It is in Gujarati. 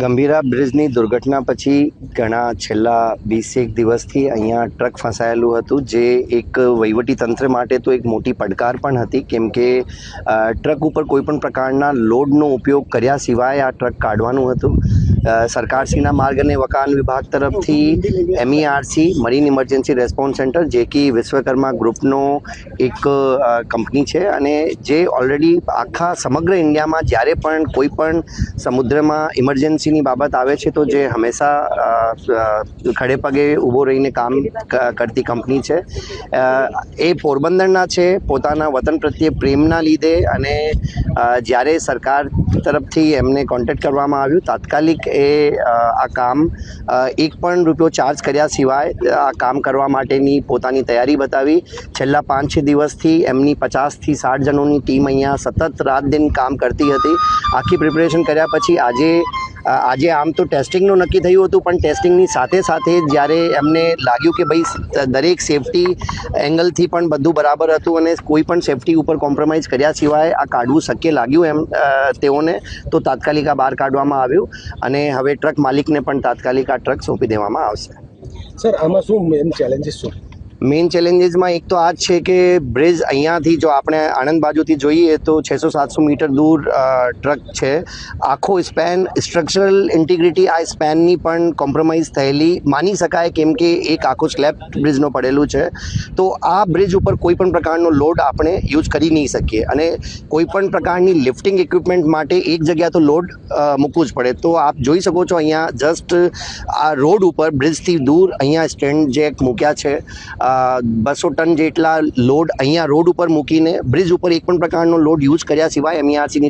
ગંભીરા બ્રિજની દુર્ઘટના પછી ઘણા છેલ્લા વીસેક દિવસથી અહીંયા ટ્રક ફસાયેલું હતું, જે એક તંત્ર માટે તો એક મોટી પડકાર પણ હતી, કેમ કે ટ્રક ઉપર કોઈપણ પ્રકારના લોડનો ઉપયોગ કર્યા સિવાય આ ટ્રક કાઢવાનું હતું. સરકારશ્રીના માર્ગ અને વકાન વિભાગ તરફથી MERC marine emergency response centre જે કે વિશ્વકર્મા ગ્રુપનો એક કંપની છે, અને જે ઓલરેડી આખા સમગ્ર ઇન્ડિયામાં જ્યારે પણ કોઈ પણ સમુદ્રમાં ઇમરજન્સીની બાબત આવે છે તો જે હંમેશા ખડે પગે ઊભો રહીને કામ કરતી કંપની છે. એ પોરબંદરના છે, પોતાના વતન પ્રત્યે પ્રેમના લીધે અને જ્યારે સરકાર તરફથી એમને કોન્ટેક્ટ કરવામાં આવ્યું, તાત્કાલિક એ આ કામ એક પણ રૂપિયો ચાર્જ કર્યા સિવાય આ કામ કરવા માટેની પોતાની તૈયારી બતાવી. છેલ્લા પાંચ છ દિવસથી એમની પચાસથી સાઠ જણોની ટીમ અહીંયા સતત રાત દિન કામ કરતી હતી. આખી પ્રિપરેશન કર્યા પછી આજે આજે આમ તો ટેસ્ટિંગનું નક્કી થયું હતું, પણ ટેસ્ટિંગની સાથે સાથે જ્યારે એમને લાગ્યું કે ભાઈ દરેક સેફટી એંગલથી પણ બધું બરાબર હતું અને કોઈ પણ સેફટી ઉપર કોમ્પ્રોમાઇઝ કર્યા સિવાય આ કાઢવું શક્ય લાગ્યું એમ તેઓને, તો તાત્કાલિક આ બહાર કાઢવામાં આવ્યું અને હવે ટ્રક માલિકને પણ તાત્કાલિક આ ટ્રક સોંપી દેવામાં આવશે. સર આમાં શું મેન ચેલેન્જીસ શું? મેઇન ચેલેન્જીસમાં એક તો આ જ છે કે બ્રિજ અહીંયાથી જો આપણે આણંદ બાજુથી જોઈએ તો છસો સાતસો મીટર દૂર ટ્રક છે. આખો સ્પેન સ્ટ્રક્ચરલ ઇન્ટિગ્રિટી આ સ્પેનની પણ કોમ્પ્રોમાઇઝ થયેલી. માની શકાય કેમ કે એક આખો સ્લેબ બ્રિજનો પડેલું છે. તો આ બ્રિજ ઉપર કોઈ પણ પ્રકારનો લોડ આપણે યુઝ કરી નહીં શકીએ. અને કોઈ પણ પ્રકારની લિફ્ટિંગ ઇક્વિપમેન્ટ માટે એક જગ્યા તો લોડ મૂકવું જ પડે. તો આપ જોઈ શકો છો અહીંયા જસ્ટ આ રોડ ઉપર બ્રિજથી દૂર અહીંયા સ્ટેન્ડ જેક મૂક્યા છે. બસો ટન જેટલા લોડ અહીંયા રોડ ઉપર મૂકીને બ્રિજ ઉપર એક પણ પ્રકારનો લોડ યુઝ કર્યા સિવાય એમઈઆરસીની